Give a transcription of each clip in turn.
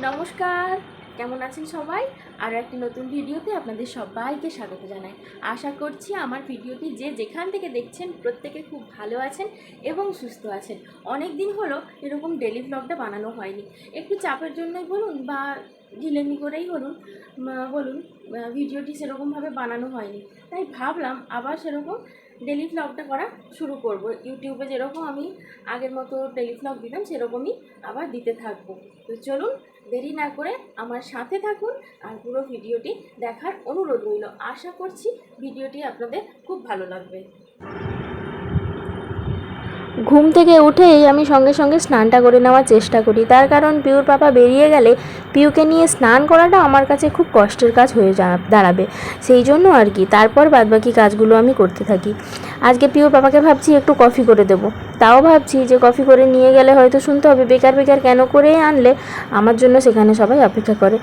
নমস্কার, কেমন আছেন সবাই? আর একটি নতুন ভিডিওতে আপনাদের সবাইকে স্বাগত জানাই। আশা করছি আমার ভিডিওটি যে যেখান থেকে দেখছেন প্রত্যেকে খুব ভালো আছেন এবং সুস্থ আছেন। অনেক দিন হলো এরকম ডেলি ব্লগটা বানানো হয়নি। একটু চাপের জন্যই বলুন বা ঢিলেমি করেই বলুন বলুন ভিডিওটি সেরকমভাবে বানানো হয়নি। তাই ভাবলাম আবার সেরকম ডেলি ব্লগটা করা শুরু করব। ইউটিউবে যেরকম আমি আগের মতো ডেলি ব্লগ দিতাম সেরকমই আবার দিতে থাকব। তো চলুন দেরি না করে আমার সাথে থাকুন আর পুরো ভিডিওটি দেখার অনুরোধ রইল। আশা করছি ভিডিওটি আপনাদের খুব ভালো লাগবে। ঘুম থেকে উঠেই আমি সঙ্গে সঙ্গে স্নানটা করে নেওয়ার চেষ্টা করি। তার কারণ পিউর পাপা বেরিয়ে গেলে পিউকে নিয়ে স্নান করাটা আমার কাছে খুব কষ্টের কাজ হয়ে দাঁড়াবে। সেই জন্য আর কি, তারপর বাদবাকি কাজগুলো আমি করতে থাকি। আজকে পিউর পাপাকে ভাবছি একটু কফি করে দেবো। তাও ভাবছি যে কফি করে নিয়ে গেলে হয়তো শুনতে হবে বেকার বেকার কেন করে আনলে আমার জন্য সেখানে সবাই অপেক্ষা করে।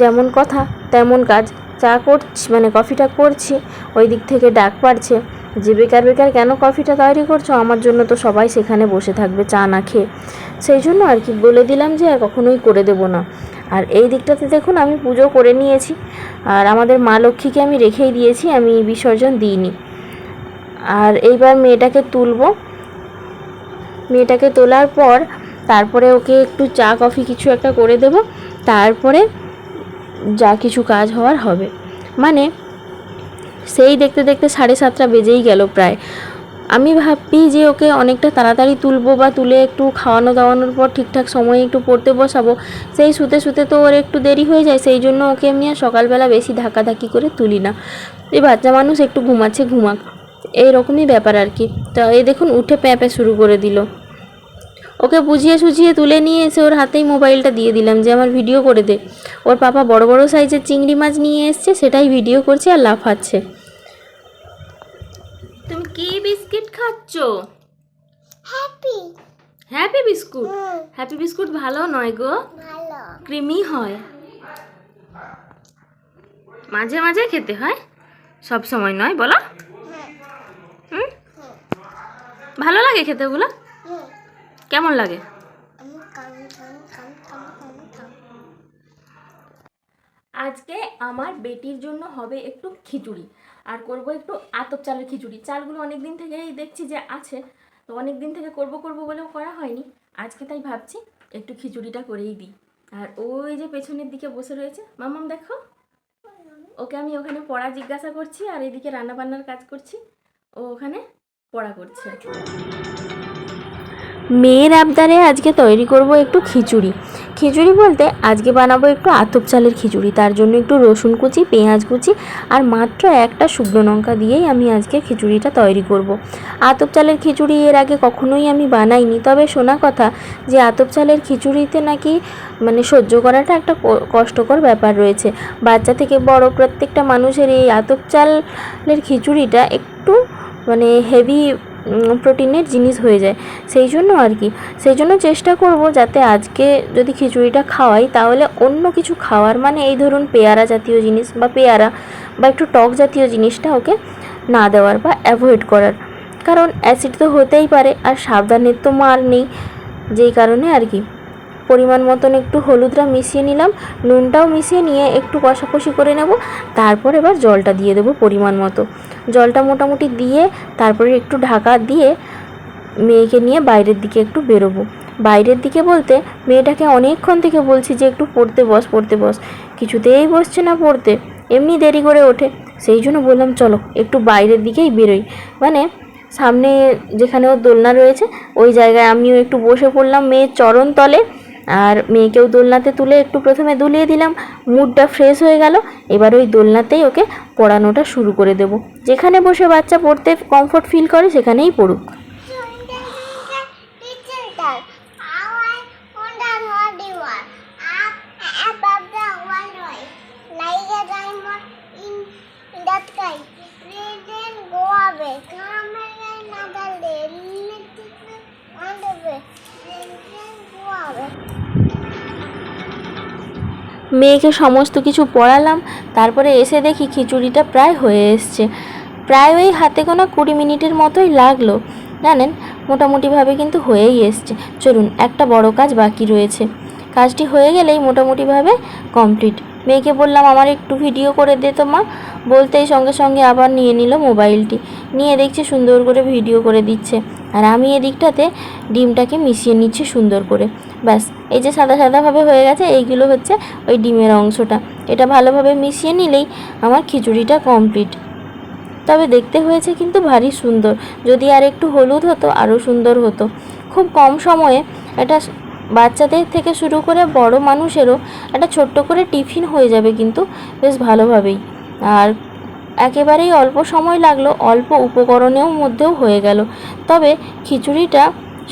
যেমন কথা, তেমন কাজ। চা করছি মানে কফিটা করছি, ওই দিক থেকে ডাক পাড়ছে। যে বেকার বেকার কেন কফিটা তৈরি করছ? আমার জন্য তো সবাই সেখানে বসে থাকবে, চা না খেয়ে। সেই জন্য আর কি বলে দিলাম যে আর কখনোই করে দেবো না। আর এই দিকটাতে দেখুন, আমি পুজো করে নিয়েছি। আর আমাদের মা লক্ষ্মীকে আমি রেখেই দিয়েছি, আমি বিসর্জন দিইনি। আর এইবার মেয়েটাকে তুলবো। মেয়েটাকে তোলার পর তারপরে ওকে একটু চা, কফি কিছু একটা করে দেব। তারপরে যা কিছু কাজ হওয়ার হবে। মানে সেই দেখতে দেখতে সাড়ে সাতটা বেজেই গেল প্রায়। আমি ভাবি যে ওকে অনেকটা তাড়াতাড়ি তুলবো বা তুলে একটু খাওয়ানো দাওয়ানোর পর ঠিকঠাক সময়ে একটু পড়তে বসাবো। সেই শুতে শুতে তো ওর একটু দেরি হয়ে যায়, সেই জন্য ওকে আমি আর সকালবেলা বেশি ধাক্কাধাক্কি করে তুলি না। এই বাচ্চা মানুষ একটু ঘুমাচ্ছে, ঘুমাক। এইরকমই ব্যাপার আর কি। তো এই দেখুন, উঠে প্যাঁপে শুরু করে দিল। ওকে বুঝিয়ে সুঝিয়ে তুলে নিয়ে এসে ওর হাতেই মোবাইলটা দিয়ে দিলাম যে আমার ভিডিও করে দে। ওর পাপা বড় বড় সাইজের চিংড়ি মাছ নিয়ে এসছে সেটাই ভিডিও করছে আর লাফাচ্ছে। তুমি কি বিস্কিট খাচ্ছ? Happy. Happy biscuit? Happy biscuit ভালো নয় গো। ভালো। ক্রিমি হয়। মাঝে মাঝে খেতে হয়। সব সময় নয় বলো। হুম? ভালো লাগে খেতে ওগুলো? কেমন লাগে? আজকে আমার বেটির জন্য হবে একটু খিচুড়ি, আর করব একটু আতপ চালের খিচুড়ি। চালগুলো অনেক দিন থেকেই দেখছি যে আছে, তো অনেক দিন থেকে করব করব বলেও করা হয়নি। আজকে তাই ভাবছি একটু খিচুড়িটা করেই দিই। আর ওই যে পেছনের দিকে বসে রয়েছে, মামাম দেখো? ওকে আমি ওখানে পড়া জিজ্ঞাসা করছি, আর এদিকে রান্নাবান্নার কাজ করছি, ও ওখানে পড়া করছে। মেয়ের আবদারে আজকে তৈরি করব একটু খিচুড়ি খিচুড়ি বলতে আজকে বানাবো একটু আতপ চালের খিচুড়ি, তার জন্য একটু রসুন কুচি, পেঁয়াজ কুচি আর মাত্র একটা শুকনো লঙ্কা দিয়েই আমি আজকে খিচুড়িটা তৈরি করব। আতপ চালের খিচুড়ি এর আগে কখনোই আমি বানাইনি, তবে শোনা কথা যে আতপ চালের খিচুড়িতে নাকি মানে সহ্য করাটা একটা কষ্টকর ব্যাপার রয়েছে বাচ্চা থেকে বড় প্রত্যেকটা মানুষের এই আতপ চালের খিচুড়িটা একটু মানে হেভি প্রোটিনের জিনিস হয়ে যায়। সেই জন্য আর কি। সেই জন্য চেষ্টা করব যাতে আজকে যদি খিচুড়িটা খাওয়াই, তাহলে অন্য কিছু খাওয়ার মানে এই ধরুন পেয়ারা জাতীয় জিনিস বা পেয়ারা বা একটু টক জাতীয় জিনিসটা ওকে না দেওয়ার বা অ্যাভয়েড করার। কারণ অ্যাসিড তো হতেই পারে, আর সাবধানের তো মার নেই। যেই কারণে আর কি। পরিমাণ মতন একটু হলুদটা মিশিয়ে নিলাম, নুনটাও মিশিয়ে নিয়ে একটু কষাকষি করে নেব, তারপর এবার জলটা দিয়ে দেবো পরিমাণ মতো। জলটা মোটামুটি দিয়ে তারপরে একটু ঢাকা দিয়ে মেয়েকে নিয়ে বাইরের দিকে একটু বেরোবো। বাইরের দিকে বলতে মেয়েটাকে অনেকক্ষণ থেকে বলছি যে একটু পড়তে বস পড়তে বস। কিছুতেই বসছে না পড়তে, এমনি দেরি করে ওঠে। সেই জন্য বললাম, চলো, একটু বাইরের দিকেই বেরোই। মানে সামনে যেখানে ওর দোলনা রয়েছে, ওই জায়গায় আমিও একটু বসে পড়লাম মেয়ের চরণ তলে আর মেয়েকেও দোলনাতে তুলে একটু প্রথমে দুলিয়ে দিলাম। মুডটা ফ্রেশ হয়ে গেল। এবার ওই দোলনাতেই ওকে পড়ানোটা শুরু করে দেব। যেখানে বসে বাচ্চা পড়তে কমফোর্ট ফিল করে, সেখানেই পড়ুক. মেয়েকে সমস্ত কিছু পড়ালাম, তারপরে এসে দেখি খিচুড়িটা প্রায় হয়ে এসছে। প্রায় ওই হাতে গোনা কুড়ি মিনিটের মতোই লাগল। জানেন, মোটামুটিভাবে কিন্তু হয়েই এসছে। চলুন, একটা বড় কাজ বাকি রয়েছে। কাজটি হয়ে গেলেই মোটামুটিভাবে কমপ্লিট। মেয়েকে বললাম, আমার একটু ভিডিও করে দে তো মা। বলতেই সঙ্গে সঙ্গে আবার নিয়ে নিল মোবাইলটি। নিয়ে দেখছি সুন্দর করে ভিডিও করে দিচ্ছে। আর আমি এদিকটাতে ডিমটাকে মিশিয়ে নিচ্ছি সুন্দর করে। ব্যাস, এই যে সাদা সাদাভাবে হয়ে গেছে, এইগুলো হচ্ছে ওই ডিমের অংশটা। এটা ভালোভাবে মিশিয়ে নিলেই আমার খিচুড়িটা কমপ্লিট তবে দেখতে হয়েছে কিন্তু ভারী সুন্দর। যদি আর একটু হলুদ হতো, আরও সুন্দর হতো। খুব কম সময়ে এটা বাচ্চাদের থেকে শুরু করে বড় মানুষেরও একটা ছোট্ট করে টিফিন হয়ে যাবে কিন্তু বেশ ভালোভাবেই। আর একেবারেই অল্প সময় লাগল, অল্প উপকরণেও মধ্যেও হয়ে গেল। তবে খিচুড়িটা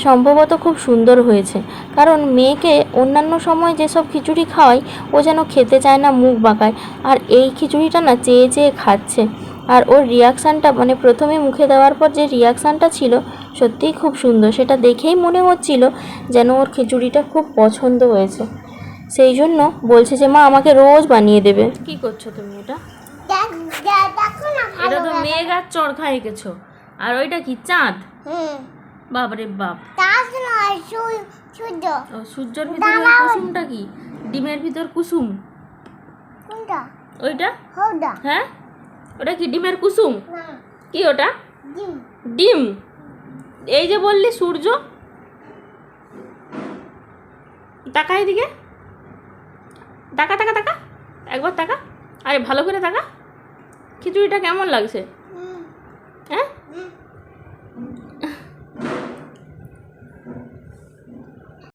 সম্ভবত খুব সুন্দর হয়েছে, কারণ মেয়েকে অন্যান্য সময় যেসব খিচুড়ি খাওয়াই, ও যেন খেতে চায় না, মুখ বাঁকায়। আর এই খিচুড়িটা না চেয়ে চেয়ে খাচ্ছে। আর ওর রিয়াকশানটা মানে প্রথমে মুখে দেওয়ার পর যে রিয়াকশানটা ছিল সত্যিই খুব সুন্দর। সেটা দেখেই মনে হচ্ছিল যেন ওর খিচুড়িটা খুব পছন্দ হয়েছে। সেই জন্য বলছে যে মা আমাকে রোজ বানিয়ে দেবে। কি করছ তুমি এটা? দেখ দেখ- দেখো না ভালো এটা তো। মেঘ আর চরখা এঁকেছো। আর ওইটা কি চাঁদ? বাবারে বাপ। সূর্য ও সূর্যের ভিতর কুসুমটা কি? ডিমের ভিতর কুসুম? কোনটা? ওইটা? হ্যাঁ? ওটা কি ডিমের কুসুম? কি ওটা? ডিম। এই যে বললি সূর্য? টাকা এদিকে। টাকা তাকা টাকা একবার টাকা আরে ভালো করে টাকা খিচুড়িটা কেমন লাগছে? হ্যাঁ?